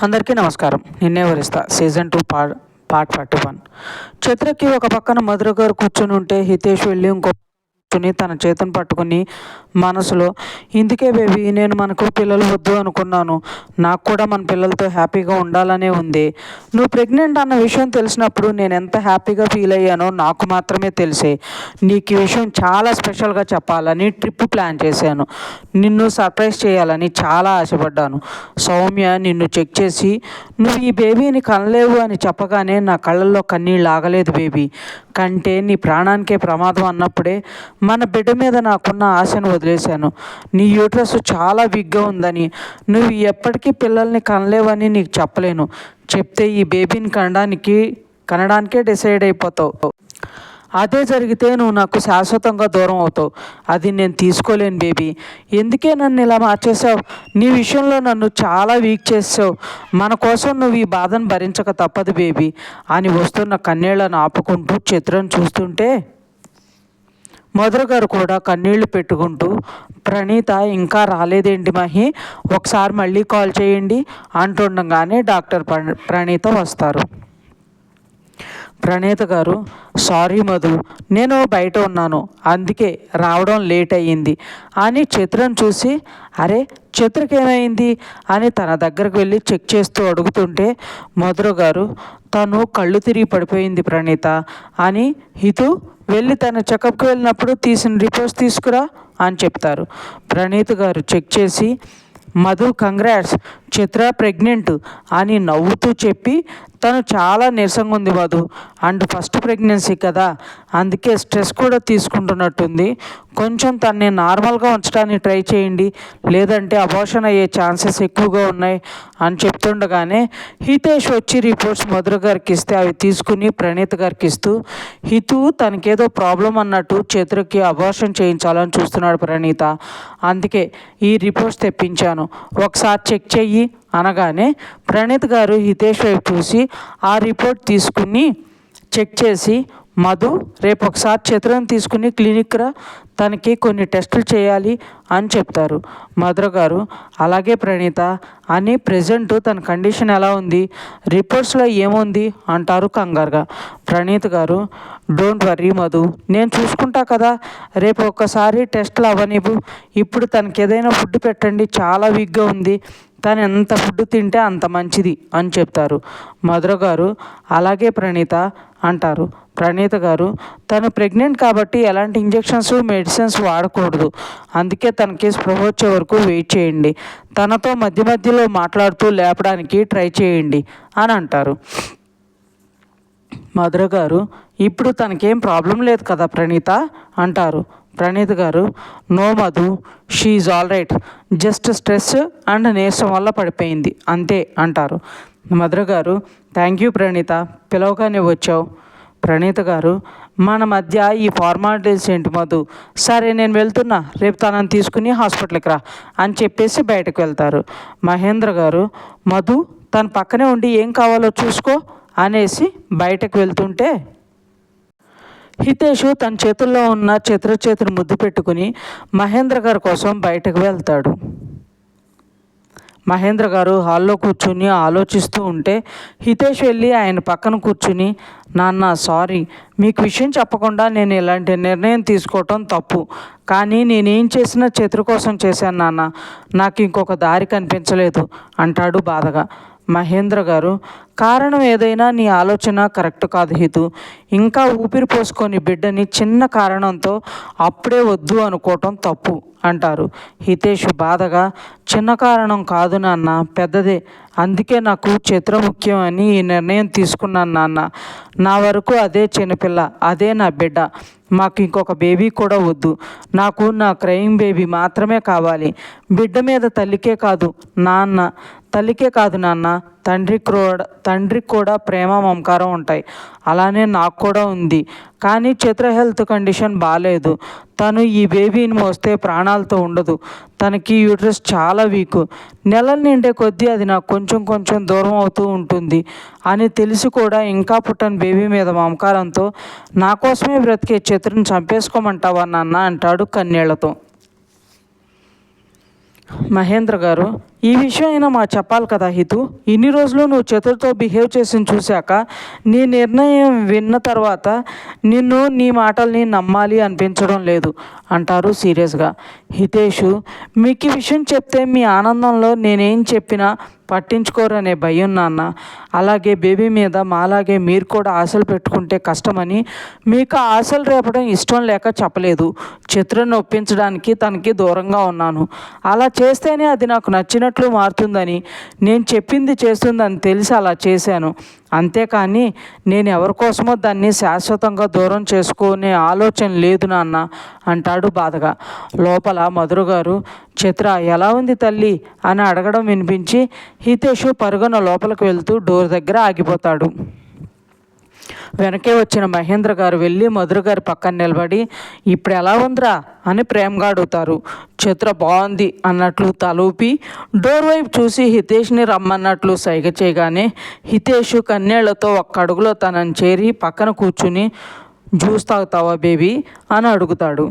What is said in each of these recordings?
అందరికీ నమస్కారం. Ninne Varistha season two part part forty one. చిత్రకి ఒక పక్కన మధుర గారు కూర్చుని ఉంటే హితేష్ వెళ్ళి ఇంకో కూర్చుని తన చేతిని పట్టుకుని మనసులో ఇందుకే బేబీ నేను మనకు పిల్లలు వద్దు అనుకున్నాను. నాకు కూడా మన పిల్లలతో హ్యాపీగా ఉండాలనే ఉంది. నువ్వు ప్రెగ్నెంట్ అన్న విషయం తెలిసినప్పుడు నేను ఎంత హ్యాపీగా ఫీల్ అయ్యానో నాకు మాత్రమే తెలిసే. నీకు ఈ విషయం చాలా స్పెషల్గా చెప్పాలని ట్రిప్ ప్లాన్ చేశాను. నిన్ను సర్ప్రైజ్ చేయాలని చాలా ఆశపడ్డాను. సౌమ్య నిన్ను చెక్ చేసి నువ్వు ఈ బేబీని కనలేవు అని చెప్పగానే నా కళ్ళల్లో కన్నీళ్ళు ఆగలేదు బేబీ. కంటే నీ ప్రాణానికే ప్రమాదం అన్నప్పుడే మన బిడ్డ మీద నాకున్న ఆశను వదిలేశాను. నీ యూట్రస్ చాలా వీక్గా ఉందని. నువ్వు ఎప్పటికీ పిల్లల్ని కనలేవని నీకు చెప్పలేను. చెప్తే ఈ బేబీని కనడానికి కనడానికే డిసైడ్ అయిపోతావు. అదే జరిగితే నువ్వు నాకు శాశ్వతంగా దూరం అవుతావు. అది నేను తీసుకోలేను బేబీ ఎందుకే నన్ను ఇలా మార్చేసావు నీ విషయంలో నన్ను చాలా వీక్ చేసావు మన కోసం నువ్వు ఈ బాధను భరించక తప్పదు బేబీ అని వస్తున్న కన్నీళ్ళను ఆపుకుంటూ చిత్రం చూస్తుంటే మధుర గారు కూడా కన్నీళ్ళు పెట్టుకుంటూ ప్రణీత ఇంకా రాలేదేంటి మహి? ఒకసారి మళ్ళీ కాల్ చేయండి అంటుండగానే డాక్టర్ ప్రణీత వస్తారు. ప్రణీత గారు సారీ మధు నేను బయట ఉన్నాను అందుకే రావడం లేట్ అయ్యింది. అని చిత్రం చూసి అరే చిత్రకి ఏమైంది? అని తన దగ్గరకు వెళ్ళి చెక్ చేస్తూ అడుగుతుంటే మధుర గారు తను కళ్ళు తిరిగి పడిపోయింది ప్రణీత అని హితు వెళ్ళి తన చెకప్కి వెళ్ళినప్పుడు తీసిన రిపోర్ట్స్ తీసుకురా అని చెప్తారు. ప్రణీత్ గారు చెక్ చేసి మధు కంగ్రాట్స్ చిత్ర ప్రెగ్నెంట్ అని నవ్వుతూ చెప్పి తను చాలా నీరసంగా ఉంది మధు అండ్ ఫస్ట్ ప్రెగ్నెన్సీ కదా. అందుకే స్ట్రెస్ కూడా తీసుకుంటున్నట్టుంది. కొంచెం తన్ని నార్మల్గా ఉంచడానికి ట్రై చేయండి. లేదంటే అబోషన్ అయ్యే ఛాన్సెస్ ఎక్కువగా ఉన్నాయి అని చెప్తుండగానే హితేష్ వచ్చి రిపోర్ట్స్ మధుర గారికి ఇస్తే అవి తీసుకుని ప్రణీత్ గారికి ఇస్తూ హితు తనకేదో ప్రాబ్లం అన్నట్టు చేతులకి అబోషన్ చేయించాలని చూస్తున్నాడు ప్రణీత. అందుకే ఈ రిపోర్ట్స్ తెప్పించాను. ఒకసారి చెక్ చెయ్యి. అనగానే ప్రణీత్ గారు హితేష్ వైపు చూసి ఆ రిపోర్ట్ తీసుకుని చెక్ చేసి మధు రేపు ఒకసారి చిత్రం తీసుకుని క్లినిక్ రా తనకి కొన్ని టెస్టులు చేయాలి అని చెప్తారు. మధుర గారు అలాగే ప్రణీత అని ప్రజెంట్ తన కండిషన్ ఎలా ఉంది? రిపోర్ట్స్లో ఏముంది? అంటారు కంగారుగా. ప్రణీత్ గారు డోంట్ వర్రీ మధు నేను చూసుకుంటా కదా రేపు ఒక్కసారి టెస్ట్లు అవనివ్వు ఇప్పుడు తనకి ఏదైనా ఫుడ్ పెట్టండి చాలా వీక్గా ఉంది. తను ఎంత ఫుడ్ తింటే అంత మంచిది అని చెప్తారు. మధుర గారు అలాగే ప్రణీత అంటారు. ప్రణీత గారు తను ప్రెగ్నెంట్ కాబట్టి ఎలాంటి ఇంజెక్షన్స్ మెడిసిన్స్ వాడకూడదు. అందుకే తనకి స్పృహ వచ్చే వరకు వెయిట్ చేయండి. తనతో మధ్య మధ్యలో మాట్లాడుతూ లేపడానికి ట్రై చేయండి అని అంటారు. మధుర గారు ఇప్పుడు తనకేం ప్రాబ్లం లేదు కదా ప్రణీత అంటారు. ప్రణీత్ గారు no Madhu she all right just stress and నీరసం వల్ల పడిపోయింది అంతే అంటారు. మధుర గారు థ్యాంక్ యూ ప్రణీత పిలవగానే వచ్చావు. ప్రణీత గారు మన మధ్య ఈ ఫార్మాలిటీస్ ఏంటి మధు? సరే నేను వెళ్తున్నా రేపు తనని తీసుకుని హాస్పిటల్కి రా అని చెప్పేసి బయటకు వెళ్తారు. మహేంద్ర గారు మధు తన పక్కనే ఉండి ఏం కావాలో చూసుకో అనేసి బయటకు వెళ్తుంటే హితేషు తన చేతుల్లో ఉన్న చిత్ర చేతిని ముద్దు పెట్టుకుని మహేంద్ర గారి కోసం బయటకు వెళ్తాడు. మహేంద్ర గారు హాల్లో కూర్చుని ఆలోచిస్తూ ఉంటే హితేష్ వెళ్ళి ఆయన పక్కన కూర్చుని నాన్న సారీ మీకు విషయం చెప్పకుండా నేను ఇలాంటి నిర్ణయం తీసుకోవటం తప్పు. కానీ నేనేం చేసినా చేతుల కోసం చేశాను నాన్న. నాకు ఇంకొక దారి కనిపించలేదు అంటాడు బాధగా. మహేంద్ర గారు కారణం ఏదైనా నీ ఆలోచన కరెక్ట్ కాదు హితు. ఇంకా ఊపిరి పోసుకొని బిడ్డని చిన్న కారణంతో అప్పుడే వద్దు అనుకోవటం తప్పు అంటారు. హితేష్ బాధగా చిన్న కారణం కాదు నాన్న పెద్దదే. అందుకే నాకు చిత్ర ముఖ్యం అని ఈ నిర్ణయం తీసుకున్నాను నాన్న. నా వరకు అదే చిన్నపిల్ల అదే నా బిడ్డ. మాకు ఇంకొక బేబీ కూడా వద్దు. నాకు నా క్రయింగ్ బేబీ మాత్రమే కావాలి. బిడ్డ మీద తల్లికే కాదు నాన్న. తల్లికే కాదు నాన్న తండ్రి కూడా తండ్రికి కూడా ప్రేమ మమకారం ఉంటాయి. అలానే నాకు కూడా ఉంది. కానీ చిత్ర హెల్త్ కండిషన్ బాగాలేదు తను ఈ బేబీని మోస్తే ప్రాణాలతో ఉండదు. తనకి యూట్రస్ చాలా వీక్. నెలలు నిండే కొద్దీ అది నాకు కొంచెం కొంచెం దూరం అవుతూ ఉంటుంది అని తెలిసి కూడా ఇంకా పుట్టని బేబీ మీద మమకారంతో నా కోసమే బ్రతికే చిత్రను చంపేసుకోమంటావా నాన్న? అంటాడు కన్నీళ్ళతో. మహేంద్ర గారు ఈ విషయం అయినా మా చెప్పాలి కదా హితు. ఇన్ని రోజులు నువ్వు చతుర్తో బిహేవ్ చేసి చూశాక నీ నిర్ణయం విన్న తర్వాత నిన్ను నీ మాటల్ని నమ్మాలి అనిపించడం లేదు అంటారు సీరియస్గా. హితేషు మీకు ఈ విషయం చెప్తే మీ ఆనందంలో నేనేం చెప్పినా పట్టించుకోరనే భయం నాన్న. అలాగే బేబీ మీద మాలాగే మీరు కూడా ఆశలు పెట్టుకుంటే కష్టమని మీకు ఆశలు రేపడం ఇష్టం లేక చెప్పలేదు. చిత్రను ఒప్పించడానికి తనకి దూరంగా ఉన్నాను. అలా చేస్తేనే అది నాకు నచ్చినట్లు మారుతుందని నేను చెప్పింది చేస్తుందని తెలిసి అలా చేశాను. అంతేకాని నేను ఎవరి కోసమో దాన్ని శాశ్వతంగా దూరం చేసుకునే ఆలోచన లేదు నాన్న అంటాడు బాధగా. లోపల మధురు గారు చిత్ర ఎలా ఉంది తల్లి? అని అడగడం వినిపించి హితేషు పరుగున లోపలికి వెళ్తూ డోర్ దగ్గర ఆగిపోతాడు. వెనకే వచ్చిన మహేంద్ర గారు వెళ్ళి మధుర గారి పక్కన నిలబడి ఇప్పుడు ఎలా ఉందిరా? అని ప్రేమగా అడుగుతారు. చిత్ర బాగుంది అన్నట్లు తలూపి డోర్ వైపు చూసి హితేష్ని రమ్మన్నట్లు సైగ చేయగానే హితేష్ కన్నేళ్ళతో ఒక్క అడుగులో తనని చేరి పక్కన కూర్చుని జ్యూస్ తాగుతావా బేబీ? అని అడుగుతాడు.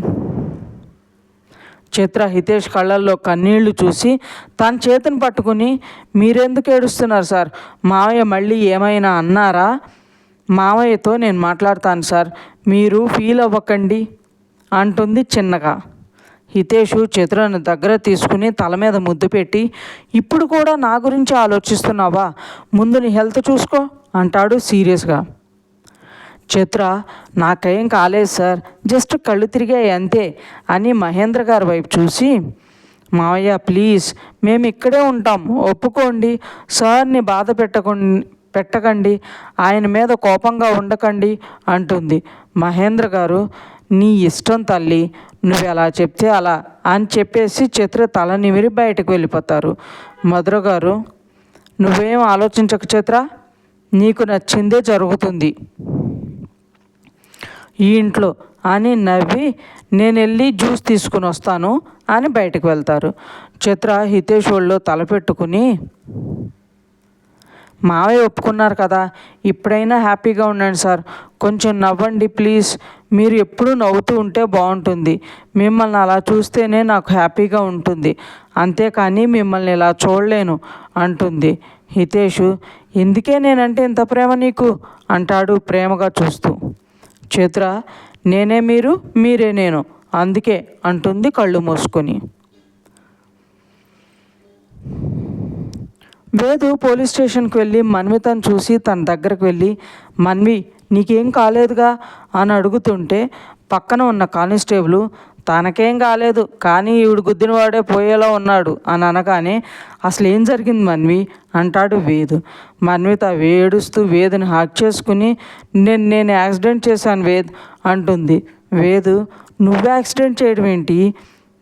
చిత్ర హితేష్ కళ్ళల్లో కన్నీళ్ళు చూసి తన చేతిని పట్టుకుని మీరెందుకు ఏడుస్తున్నారు సార్? మావయ్య మళ్ళీ ఏమైనా అన్నారా? మావయ్యతో నేను మాట్లాడతాను సార్. మీరు ఫీల్ అవ్వకండి అంటుంది చిన్నగా. హితేషు చిత్రను దగ్గర తీసుకుని తల మీద ముద్దు పెట్టి ఇప్పుడు కూడా నా గురించి ఆలోచిస్తున్నావా? ముందు నీ హెల్త్ చూసుకో అంటాడు సీరియస్గా. చిత్ర నాకేం కాలేదు సార్. జస్ట్ కళ్ళు తిరిగాయి అంతే అని మహేంద్ర గారి వైపు చూసి మావయ్య ప్లీజ్ మేము ఇక్కడే ఉంటాం. ఒప్పుకోండి. సార్ని బాధ పెట్టకుండా పెట్టకండి ఆయన మీద కోపంగా ఉండకండి అంటుంది. మహేంద్ర గారు నీ ఇష్టం తల్లి నువ్వు ఎలా చెప్తే అలా అని చెప్పేసి చిత్ర తల నిమిరి బయటకు వెళ్ళిపోతారు. మధుర గారు నువ్వేం ఆలోచించక చిత్ర నీకు నచ్చిందే జరుగుతుంది. ఈ ఇంట్లో అని నవ్వి నేను వెళ్ళి జ్యూస్ తీసుకుని వస్తాను అని బయటకు వెళ్తారు. చిత్ర హితేష్ ఒళ్ళో తలపెట్టుకుని మావయ్య ఒప్పుకున్నారు కదా. ఇప్పుడైనా హ్యాపీగా ఉండండి సార్. కొంచెం నవ్వండి ప్లీజ్. మీరు ఎప్పుడూ నవ్వుతూ ఉంటే బాగుంటుంది. మిమ్మల్ని అలా చూస్తేనే నాకు హ్యాపీగా ఉంటుంది. అంతేకాని మిమ్మల్ని ఇలా చూడలేను అంటుంది. హితేషు ఎందుకే నేనంటే ఇంత ప్రేమ నీకు? అంటాడు ప్రేమగా చూస్తూ. చిత్ర నేనే మీరు మీరే నేను. అందుకే అంటుంది కళ్ళు మూసుకొని. వేదు పోలీస్ స్టేషన్కి వెళ్ళి మన్వితను చూసి తన దగ్గరకు వెళ్ళి మన్వి నీకేం కాలేదుగా? అని అడుగుతుంటే పక్కన ఉన్న కానిస్టేబుల్ తనకేం కాలేదు కానీ ఈవిడు గుద్దినవాడే పోయేలా ఉన్నాడు అని అనగానే అసలు ఏం జరిగింది మన్వి? అంటాడు వేదు. మన్విత వేడుస్తూ వేదుని హాక్ చేసుకుని నేను నేను యాక్సిడెంట్ చేశాను వేద్ అంటుంది. వేదు నువ్వు యాక్సిడెంట్ చేయడం ఏంటి?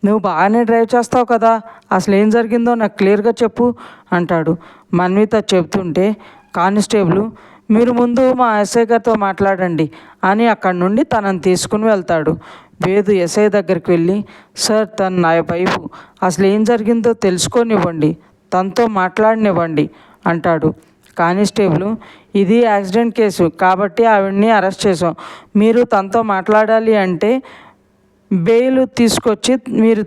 నువ్వు బాగానే డ్రైవ్ చేస్తావు కదా అసలు ఏం జరిగిందో నాకు క్లియర్గా చెప్పు అంటాడు. మన్విత చెబుతుంటే కానిస్టేబుల్ మీరు ముందు మా ఎస్ఐ గారితో మాట్లాడండి అని అక్కడి నుండి తనని తీసుకుని వెళ్తాడు. వేదు ఎస్ఐ దగ్గరికి వెళ్ళి సార్ తను నా వైపు అసలు ఏం జరిగిందో తెలుసుకోనివ్వండి తనతో మాట్లాడనివ్వండి అంటాడు. కానిస్టేబుల్ ఇది యాక్సిడెంట్ కేసు కాబట్టి ఆవిడ్ని అరెస్ట్ చేసాం మీరు తనతో మాట్లాడాలి అంటే బెయిల్ తీసుకొచ్చి మీరు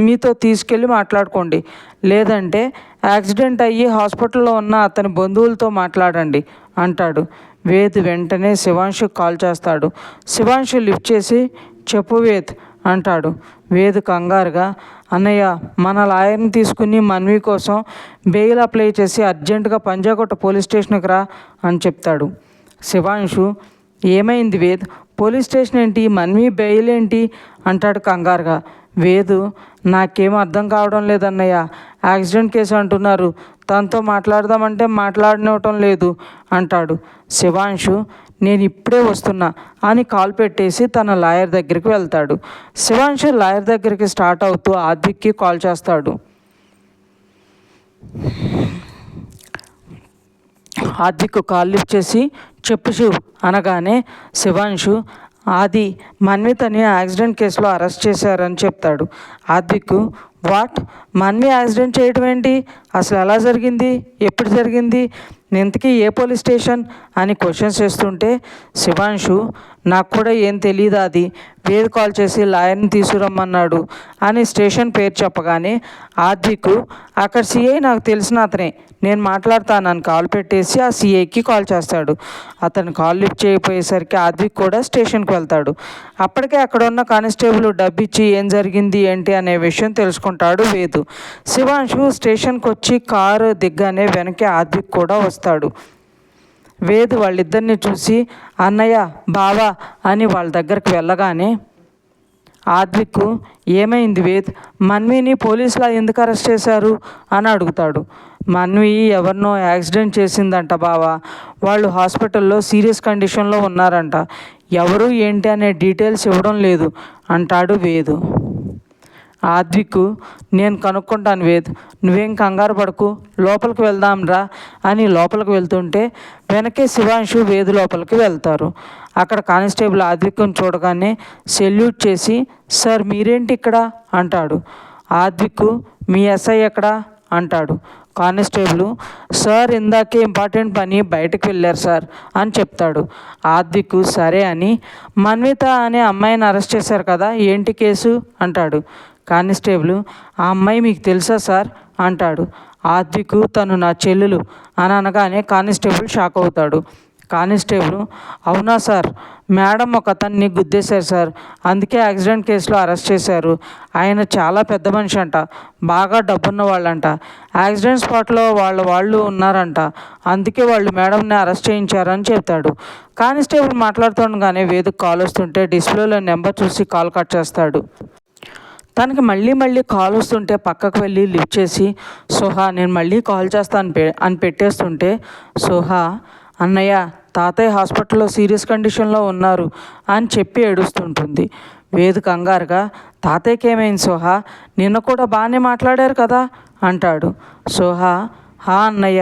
మీతో తీసుకెళ్ళి మాట్లాడుకోండి. లేదంటే యాక్సిడెంట్ అయ్యి హాస్పిటల్లో ఉన్న అతని బంధువులతో మాట్లాడండి అంటాడు. వేద్ వెంటనే శివాంశు కాల్ చేస్తాడు. శివాంశు లిఫ్ట్ చేసి చెప్పు వేద్ అంటాడు. వేద్ కంగారుగా అన్నయ్య మన లాయర్ని తీసుకుని మన్వి కోసం బెయిల్ అప్లై చేసి అర్జెంటుగా పంజాగుట్ట పోలీస్ స్టేషన్కి రా అని చెప్తాడు. శివాంశు ఏమైంది వేద్? పోలీస్ స్టేషన్ ఏంటి? మనమీ బెయిల్ ఏంటి? అంటాడు కంగారుగా. వేదు నాకేం అర్థం కావడం లేదన్నయ్య. యాక్సిడెంట్ కేసు అంటున్నారు. తనతో మాట్లాడదామంటే మాట్లాడనివ్వటం లేదు అంటాడు. శివాంశు నేను ఇప్పుడే వస్తున్నా అని కాల్ పెట్టేసి తన లాయర్ దగ్గరికి వెళ్తాడు. శివాంశు లాయర్ దగ్గరికి స్టార్ట్ అవుతూ ఆద్విక్కి కాల్ చేస్తాడు. ఆదికు కాల్ లిఫ్ట్ చేసి చెప్పు శివ్ అనగానే శివాంశు ఆది మన్వితని యాక్సిడెంట్ కేసులో అరెస్ట్ చేశారని చెప్తాడు. ఆద్విక్ వాట్? మన్వి యాక్సిడెంట్ చేయటం ఏంటి? అసలు ఎలా జరిగింది? ఎప్పుడు జరిగింది? ఇంతకీ ఏ పోలీస్ స్టేషన్? అని క్వశ్చన్స్ చేస్తుంటే శివాంశు నాకు కూడా ఏం తెలియదు అది వేరు కాల్ చేసి లాయర్ని తీసుకురమ్మన్నాడు అని స్టేషన్ పేరు చెప్పగానే ఆద్విక్ అక్కడ సిఐ నాకు తెలిసిన అతనే నేను మాట్లాడతానని కాల్ పెట్టేసి ఆ సిఐకి కాల్ చేస్తాడు. అతను కాల్ లిఫ్ట్ చేయకపోయేసరికి ఆద్విక్ కూడా స్టేషన్కి వెళ్తాడు. అప్పటికే అక్కడ ఉన్న కానిస్టేబుల్ డబ్బు ఇచ్చి ఏం జరిగింది ఏంటి అనే విషయం తెలుసుకుంటాడు వేదు. శివాంశు స్టేషన్కి వచ్చి కారు దిగ్గానే వెనక్కి ఆద్విక్ కూడా వస్తాడు. వేద్ వాళ్ళిద్దరిని చూసి అన్నయ్య బావా అని వాళ్ళ దగ్గరికి వెళ్ళగానే ఆద్విక్ ఏమైంది వేద్? మన్విని పోలీసులు ఎందుకు అరెస్ట్ చేశారు? అని అడుగుతాడు. మన్వి ఎవరినో యాక్సిడెంట్ చేసిందంట బావా. వాళ్ళు హాస్పిటల్లో సీరియస్ కండిషన్లో ఉన్నారంట. ఎవరు ఏంటి అనే డీటెయిల్స్ ఇవ్వడం లేదు అంటాడు వేదు. ఆద్విక్ నేను కనుక్కుంటాను వేద్ నువ్వేం కంగారు పడకు లోపలికి వెళ్దాంరా అని లోపలికి వెళ్తుంటే వెనకే శివాంశు వేది లోపలికి వెళ్తారు. అక్కడ కానిస్టేబుల్ ఆద్విక్ని చూడగానే సెల్యూట్ చేసి సార్ మీరేంటి ఇక్కడ? అంటాడు. ఆద్విక్ మీ ఎస్ఐ ఎక్కడా? అంటాడు. కానిస్టేబుల్ సార్ ఇందాకే ఇంపార్టెంట్ పని బయటకు వెళ్ళారు సార్ అని చెప్తాడు. ఆద్విక్ సరే అని మన్విత అనే అమ్మాయిని అరెస్ట్ చేశారు కదా ఏంటి కేసు? అంటాడు. కానిస్టేబుల్ ఆ అమ్మాయి మీకు తెలుసా సార్? అంటాడు. ఆద్విక్ తను నా చెల్లెలు అని అనగానే కానిస్టేబుల్ షాక్ అవుతాడు. కానిస్టేబుల్ అవునా సార్? మేడం ఒక అతన్ని గుద్దేశారు సార్. అందుకే యాక్సిడెంట్ కేసులో అరెస్ట్ చేశారు. ఆయన చాలా పెద్ద మనిషి అంట. బాగా డబ్బున్న వాళ్ళంట. యాక్సిడెంట్ స్పాట్లో వాళ్ళ వాళ్ళు ఉన్నారంట. అందుకే వాళ్ళు మేడంని అరెస్ట్ చేయించారని చెప్తాడు. కానిస్టేబుల్ మాట్లాడుతుండగానే వేదిక కాల్ వస్తుంటే డిస్ప్లేలో నెంబర్ చూసి కాల్ కట్ చేస్తాడు. తనకి మళ్ళీ మళ్ళీ కాల్ వస్తుంటే పక్కకు వెళ్ళి లిఫ్ట్ చేసి సోహా నేను మళ్ళీ కాల్ చేస్తాను పె అని పెట్టేస్తుంటే సోహా అన్నయ్య తాతయ్య హాస్పిటల్లో సీరియస్ కండిషన్లో ఉన్నారు అని చెప్పి ఏడుస్తుంటుంది. వేదు కంగారుగా తాతయ్యకి ఏమైంది సోహా? నిన్న కూడా బాగానే మాట్లాడారు కదా అంటాడు. సోహా హా అన్నయ్య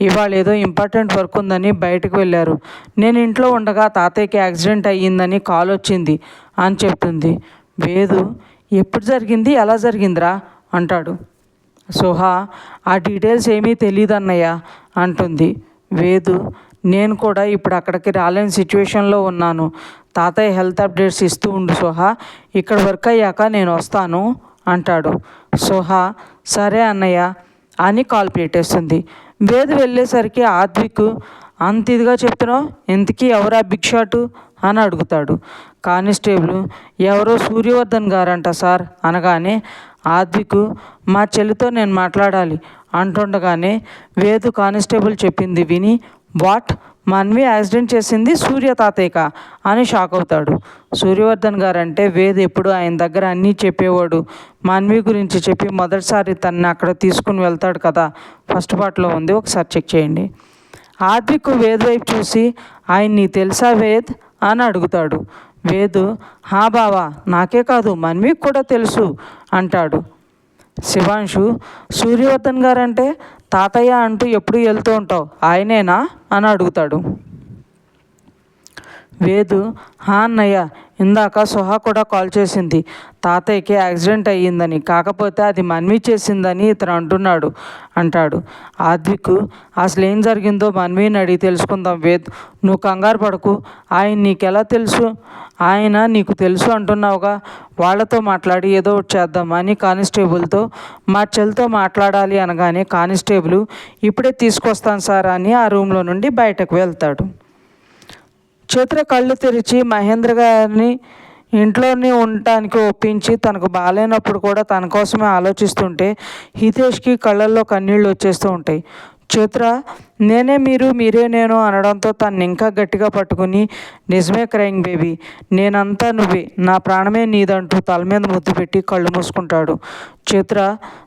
ఇవాళ ఏదో ఇంపార్టెంట్ వర్క్ ఉందని బయటకు వెళ్ళారు. నేను ఇంట్లో ఉండగా తాతయ్యకి యాక్సిడెంట్ అయ్యిందని కాల్ వచ్చింది అని చెప్తుంది. వేదు ఎప్పుడు జరిగింది? ఎలా జరిగిందిరా? అంటాడు. సుహా ఆ డీటెయిల్స్ ఏమీ తెలియదు అన్నయ్య అంటుంది. వేదు నేను కూడా ఇప్పుడు అక్కడికి రాలేని సిచ్యువేషన్లో ఉన్నాను. తాతయ్య హెల్త్ అప్డేట్స్ ఇస్తూ ఉండు సుహా ఇక్కడ వర్క్ అయ్యాక నేను వస్తాను అంటాడు. సుహా సరే అన్నయ్య అని కాల్ పెట్టేస్తుంది. వేదు వెళ్ళేసరికి ఆద్విక్ అంత ఇదిగా చెప్తున్నావు? ఇంతకీ ఎవరా బిగ్ షాటు? అని అడుగుతాడు. కానిస్టేబుల్ ఎవరో సూర్యవర్ధన్ గారంట సార్ అనగానే ఆద్వికు మా చెల్లితో నేను మాట్లాడాలి అంటుండగానే వేదు కానిస్టేబుల్ చెప్పింది విని వాట్? మన్వి యాక్సిడెంట్ చేసింది సూర్య తాతయ్యక అని షాక్ అవుతాడు. సూర్యవర్ధన్ గారంటే అంటే వేద్ ఎప్పుడు ఆయన దగ్గర అన్నీ చెప్పేవాడు. మన్వి గురించి చెప్పి మొదటిసారి తన్ని అక్కడ తీసుకుని వెళ్తాడు కదా. ఫస్ట్ పార్ట్లో ఉంది ఒకసారి చెక్ చేయండి. ఆద్విక్ వేద్ వైపు చూసి ఆయన్ని తెలుసా వేద్? అని అడుగుతాడు. వేదు. హా బావా నాకే కాదు మన్మీకి కూడా తెలుసు అంటాడు. శివాంశు సూర్యవర్ధన్ గారంటే తాతయ్య అంటూ ఎప్పుడు వెళ్తూ ఉంటావు? ఆయనేనా? అని అడుగుతాడు. వేదు హా అన్నయ్య ఇందాక సుహా కూడా కాల్ చేసింది. తాతయ్యకి యాక్సిడెంట్ అయ్యిందని కాకపోతే అది మన్వి చేసిందని ఇతను అంటున్నాడు అంటాడు. ఆద్విక్ అసలు ఏం జరిగిందో మన్విని అడిగి తెలుసుకుందాం వేద్ నువ్వు కంగారు పడకు. ఆయన నీకెలా తెలుసు? ఆయన నీకు తెలుసు అంటున్నావుగా? వాళ్ళతో మాట్లాడి ఏదో ఒకటి చేద్దాం అని కానిస్టేబుల్తో మా చెల్లితో మాట్లాడాలి అనగానే కానిస్టేబుల్ ఇప్పుడే తీసుకొస్తాను సార్ అని ఆ రూమ్లో నుండి బయటకు వెళ్తాడు. చిత్ర కళ్ళు తెరిచి మహేంద్ర గారిని ఇంట్లోనే ఉండటానికి ఒప్పించి తనకు బాగాలేనప్పుడు కూడా తన కోసమే ఆలోచిస్తుంటే హితేష్కి కళ్ళల్లో కన్నీళ్ళు వచ్చేస్తూ ఉంటాయి. చిత్ర నేనే మీరు మీరే నేను అనడంతో తను ఇంకా గట్టిగా పట్టుకుని నిజమే క్రయింగ్ బేబీ. నేనంతా నువ్వే. నా ప్రాణమే నీదంటూ తల మీద ముద్దు పెట్టి కళ్ళు మూసుకుంటాడు. చిత్ర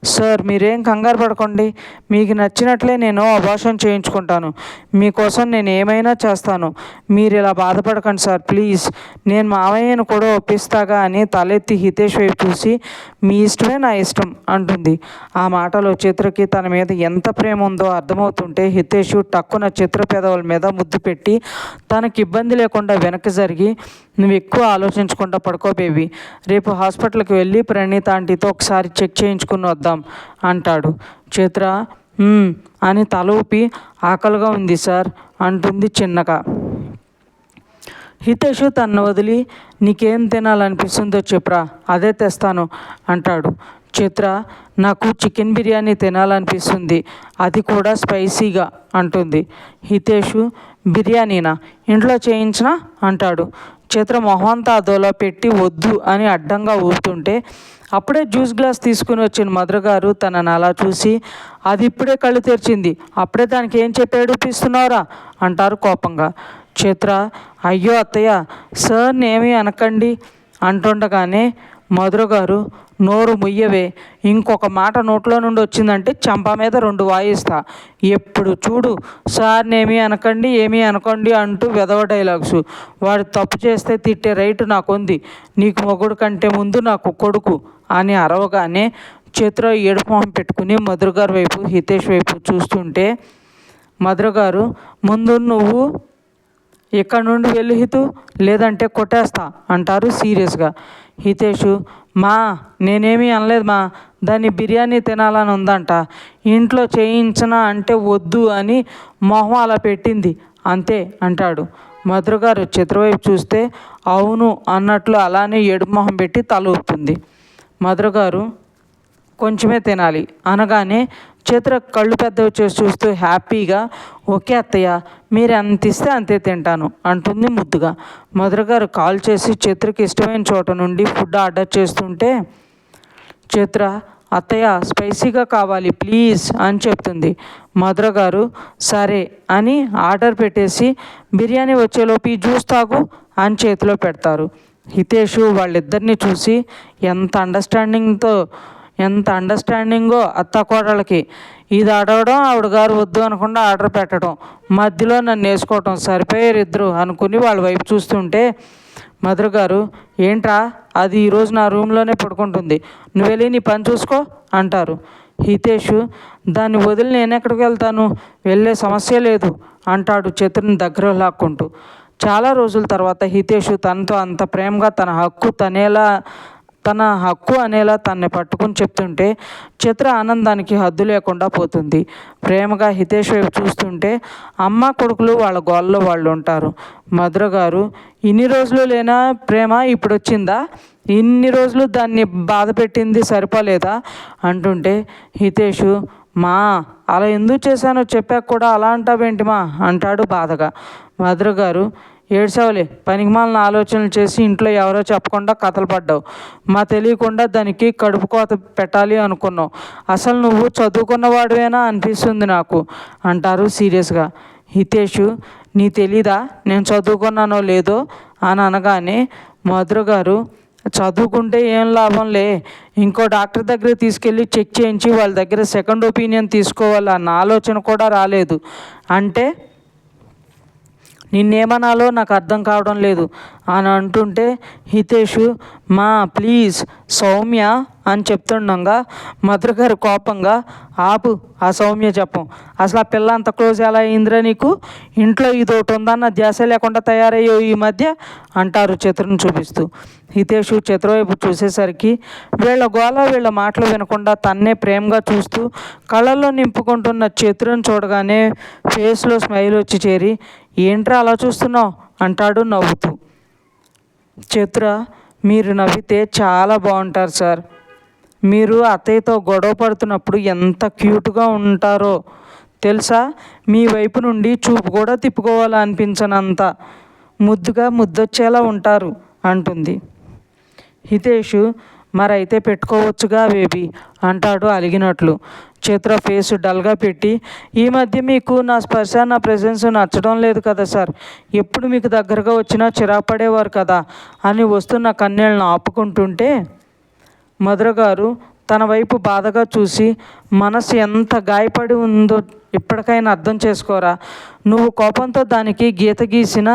సార్ మీరేం కంగారు పడకండి. మీకు నచ్చినట్లే నేను అభాషణ చేయించుకుంటాను. మీకోసం నేను ఏమైనా చేస్తాను. మీరు ఇలా బాధపడకండి సార్ ప్లీజ్. నేను మావయ్యను కూడా ఒప్పిస్తాగా అని తలెత్తి హితేష్ వైపు చూసి మీ ఇష్టమే నా ఇష్టం అంటుంది. ఆ మాటలో చిత్రకి తన మీద ఎంత ప్రేమ ఉందో అర్థమవుతుంటే హితేష్ టక్కున చిత్ర పెదవుల మీద ముద్దు పెట్టి తనకి ఇబ్బంది లేకుండా వెనక్కి జరిగి నువ్వు ఎక్కువ ఆలోచించకుండా పడుకో బేబీ. రేపు హాస్పిటల్కి వెళ్ళి ప్రణీత ఆంటీతో ఒకసారి చెక్ చేయించుకుని వద్దాం అంటాడు. చిత్ర అని తల ఊపి ఆకలిగా ఉంది సార్ అంటుంది చిన్నగా హితేషు తన్ను వదిలి నీకేం తినాలనిపిస్తుందో చెప్పురా అదే తెస్తాను అంటాడు. చిత్ర నాకు చికెన్ బిర్యానీ తినాలనిపిస్తుంది అది కూడా స్పైసీగా అంటుంది. హితేషు బిర్యానీనా? ఇంట్లో చేయించినా? అంటాడు. చిత్ర మొహంతా అదోలో పెట్టి వద్దు అని అడ్డంగా ఊపుతుంటే అప్పుడే జ్యూస్ గ్లాస్ తీసుకుని వచ్చిన మధుర గారు తనని అలా చూసి అది ఇప్పుడే కళ్ళు తెరిచింది అప్పుడే దానికి ఏం చెప్పి ఏడుపిస్తున్నావురా అంటారు కోపంగా. చిత్ర అయ్యో అత్తయ్య సార్ని ఏమీ అనకండి అంటుండగానే మధుర గారు నోరు ముయ్యవే. ఇంకొక మాట నోట్లో నుండి వచ్చిందంటే చంప మీద రెండు వాయిస్తా. ఎప్పుడు చూడు సార్ని ఏమీ అనకండి ఏమీ అనకండి అంటూ వెదవ డైలాగ్స్. వాడు తప్పు చేస్తే తిట్టే రైటు నాకుంది. నీకు మొగుడు కంటే ముందు నాకు కొడుకు అని అరవగానే చేతిలో ఏడుపు పెట్టుకుని మధురగారు వైపు హితేష్ వైపు చూస్తుంటే మధురగారు ముందు నువ్వు ఇక్కడ నుండి వెళ్ళి హితు లేదంటే కొట్టేస్తా అంటారు సీరియస్గా. హితేషు మా నేనేమీ అనలేదు మా దాన్ని బిర్యానీ తినాలని ఉందంట. ఇంట్లో చేయించనా అంటే వద్దు అని మొహం అలా పెట్టింది. అంతే అంటాడు. మధుర గారు చిత్రవైపు చూస్తే అవును అన్నట్లు అలానే ఎడుమొహం పెట్టి తల ఊపుతుంది. మధుర గారు కొంచెమే తినాలి. అనగానే చిత్ర కళ్ళు పెద్దవి చేసి చూస్తూ హ్యాపీగా ఓకే అత్తయ్య మీరు ఎంత ఇస్తే అంతే తింటాను అంటుంది ముద్దుగా. మధుర గారు కాల్ చేసి చిత్రకి ఇష్టమైన చోట నుండి ఫుడ్ ఆర్డర్ చేస్తుంటే చిత్ర అత్తయ్య స్పైసీగా కావాలి ప్లీజ్ అని చెప్తుంది. మధుర గారు సరే అని ఆర్డర్ పెట్టేసి బిర్యానీ వచ్చేలోపు ఈ జ్యూస్ తాగు అని చేతిలో పెడతారు. హితేషు వాళ్ళిద్దరిని చూసి ఎంత అండర్స్టాండింగ్తో ఎంత అండర్స్టాండింగో అత్త కోడళ్ళకి. ఇది అడగడం ఆవిడ గారు వద్దు అనకుండా ఆర్డర్ పెట్టడం మధ్యలో నన్ను వేసుకోవటం సరిపోయారు ఇద్దరు అనుకుని వాళ్ళ వైపు చూస్తుంటే మధుర గారు ఏంట్రా అది ఈరోజు నా రూమ్లోనే పడుకుంటుంది నువ్వు వెళ్ళి నీ పని చూసుకో అంటారు. హితేషు దాన్ని వదిలి నేను ఎక్కడికి వెళ్తాను? వెళ్ళే సమస్య లేదు అంటాడు చతుర్ని దగ్గర లాక్కుంటూ. చాలా రోజుల తర్వాత హితేషు తనతో అంత ప్రేమగా తన హక్కు తనేలా తన హక్కు అనేలా తన్ని పట్టుకుని చెప్తుంటే చిత్ర ఆనందానికి హద్దు లేకుండా పోతుంది. ప్రేమగా హితేష్ వైపు చూస్తుంటే అమ్మ కొడుకులు వాళ్ళ గోళ్ళలో వాళ్ళు ఉంటారు. మధుర గారు ఇన్ని రోజులు లేనా ప్రేమ? ఇప్పుడు వచ్చిందా ఇన్ని రోజులు దాన్ని బాధ పెట్టింది సరిపోలేదా? అంటుంటే హితేషు మా అలా ఎందుకు చేశానో చెప్పాక కూడా అలా అంటావేంటి మా? అంటాడు బాధగా. మధుర గారు ఏడ్చావులే. పనికిమాలిన ఆలోచనలు చేసి ఇంట్లో ఎవరో చెప్పకుండా కథలు పడ్డావు. మా తెలియకుండా దానికి కడుపు కోత పెట్టాలి అనుకున్నావు. అసలు నువ్వు చదువుకున్నవాడివేనా అనిపిస్తుంది నాకు అంటారు సీరియస్గా. హితేషు నీ తెలీదా? నేను చదువుకున్నానో లేదో? అని అనగానే మధుర గారు చదువుకుంటే ఏం లాభంలే ఇంకో డాక్టర్ దగ్గర తీసుకెళ్ళి చెక్ చేయించి వాళ్ళ దగ్గర సెకండ్ ఒపీనియన్ తీసుకోవాలన్న ఆలోచన కూడా రాలేదు. అంటే నిన్నేమనాలో నాకు అర్థం కావడం లేదు. అని అంటుంటే హితేషు మా ప్లీజ్ సౌమ్య అని చెప్తుండగా మధుర గారు కోపంగా ఆపు ఆ సౌమ్య చెప్పం. అసలు ఆ పిల్ల అంత క్లోజ్ ఎలా అయిందిరా నీకు? ఇంట్లో ఇది ఒకటి ఉందన్న ధ్యాస లేకుండా తయారయ్యో ఈ మధ్య? అంటారు చిత్రను చూపిస్తూ. హితేషు చిత్రవైపు చూసేసరికి వీళ్ళ గోల వీళ్ళ మాటలు వినకుండా తన్నే ప్రేమగా చూస్తూ కళ్ళల్లో నింపుకుంటున్న చిత్రను చూడగానే ఫేస్లో స్మైల్ వచ్చి చేరి ఏంట్రా అలా చూస్తున్నావు? అంటాడు నవ్వుతూ. చిత్ర మీరు నవ్వితే చాలా బాగుంటారు సార్. మీరు అత్తయ్యతో గొడవ పడుతున్నప్పుడు ఎంత క్యూట్గా ఉంటారో. తెలుసా? మీ వైపు నుండి చూపు కూడా తిప్పుకోవాలనిపించనంత ముద్దుగా ముద్దొచ్చేలా ఉంటారు అంటుంది. హితేషు మరైతే పెట్టుకోవచ్చుగా బేబీ అంటాడు అలిగినట్లు. చిత్ర ఫేస్ డల్గా పెట్టి ఈ మధ్య మీకు నా స్పర్శ నా ప్రెజెన్స్ నచ్చడం లేదు కదా సార్? ఎప్పుడు మీకు దగ్గరగా వచ్చినా చిరాపడేవారు కదా? అని వస్తున్న కన్నీళ్ళను ఆపుకుంటుంటే మధుర గారు తన వైపు బాధగా చూసి మనసు ఎంత గాయపడి ఉందో ఇప్పటికైనా అర్థం చేసుకోరా. నువ్వు కోపంతో దానికి గీత గీసిన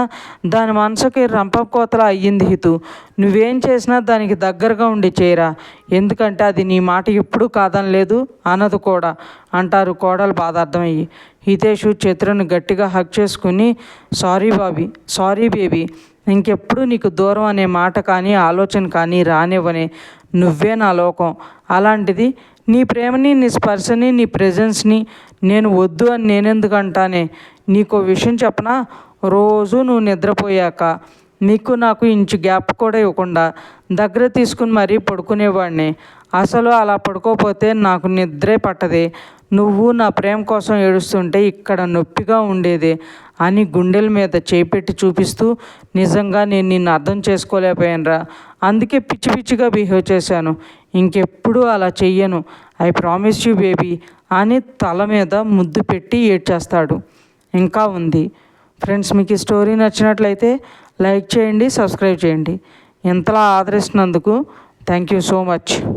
దాని మనసుకి రంపకోతల అయ్యింది హితు. నువ్వేం చేసినా దానికి దగ్గరగా ఉండి చేయరా. ఎందుకంటే అది నీ మాట ఎప్పుడూ కాదని లేదు అనదు కూడా అంటారు కోడలు బాధ అర్థమయ్యి హితేషు చిత్రను గట్టిగా హక్ చేసుకుని సారీ బాబీ సారీ బేబీ ఇంకెప్పుడు నీకు దూరం అనే మాట కానీ ఆలోచన కానీ రానివ్వనే. నువ్వే నా లోకం. అలాంటిది నీ ప్రేమని నీ స్పర్శని నీ ప్రెజెన్స్ని నేను వద్దు అని నేనెందుకు అంటానే? నీకు విషయం చెప్పనా? రోజు నువ్వు నిద్రపోయాక నీకు నాకు ఇంచు గ్యాప్ కూడా ఇవ్వకుండా దగ్గర తీసుకుని మరీ పడుకునేవాడిని. అసలు అలా పడుకోపోతే నాకు నిద్రే పట్టదే. నువ్వు నా ప్రేమ కోసం ఏడుస్తుంటే ఇక్కడ నొప్పిగా ఉండేది అని గుండెల మీద చేపెట్టి చూపిస్తూ నిజంగా నేను నిన్ను అర్థం చేసుకోలేకపోయానురా. అందుకే పిచ్చి పిచ్చిగా బిహేవ్ చేశాను. ఇంకెప్పుడు అలా చెయ్యను. ఐ ప్రామిస్ యూ బేబీ అని తల మీద ముద్దు పెట్టి ఏడ్చేస్తాడు. ఇంకా ఉంది. ఫ్రెండ్స్ మీకు ఈ స్టోరీ నచ్చినట్లయితే లైక్ చేయండి సబ్స్క్రైబ్ చేయండి. ఇంతలా ఆదరిస్తున్నందుకు థ్యాంక్ యూ సో మచ్.